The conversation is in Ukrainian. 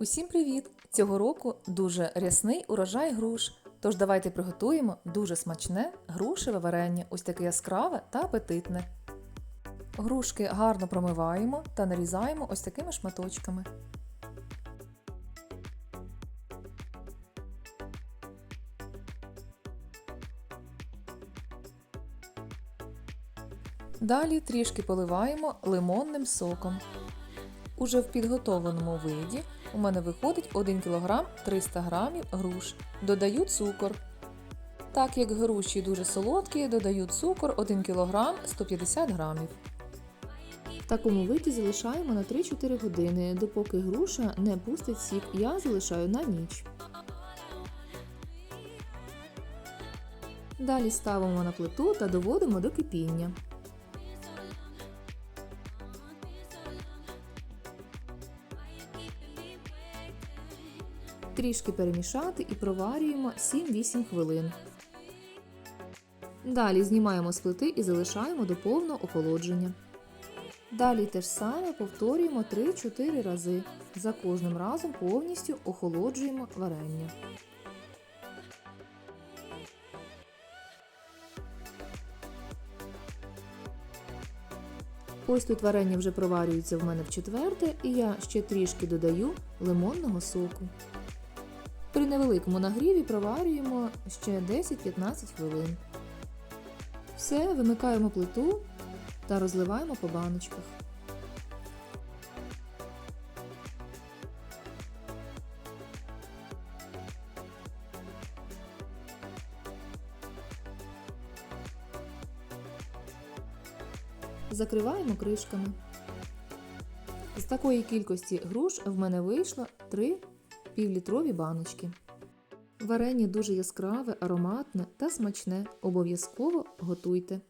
Усім привіт! Цього року дуже рясний урожай груш. Тож давайте приготуємо дуже смачне грушеве варення, ось таке яскраве та апетитне. Грушки гарно промиваємо та нарізаємо ось такими шматочками. Далі трішки поливаємо лимонним соком. Уже в підготовленому виді у мене виходить 1 кг 300 г груш. Додаю цукор. Так як груші дуже солодкі, додаю цукор 1 кг 150 г. В такому виді залишаємо на 3-4 години, допоки груша не пустить сік. Я залишаю на ніч. Далі ставимо на плиту та доводимо до кипіння. Трішки перемішати і проварюємо 7-8 хвилин. Далі знімаємо з плити і залишаємо до повного охолодження. Далі те ж саме повторюємо 3-4 рази. За кожним разом повністю охолоджуємо варення. Ось тут варення вже проварюється в мене в четверте, і я ще трішки додаю лимонного соку. При невеликому нагріві проварюємо ще 10-15 хвилин. Все, вимикаємо плиту та розливаємо по баночках. Закриваємо кришками. З такої кількості груш в мене вийшло 3 півлітрові баночки. Варення дуже яскраве, ароматне та смачне. Обов'язково готуйте.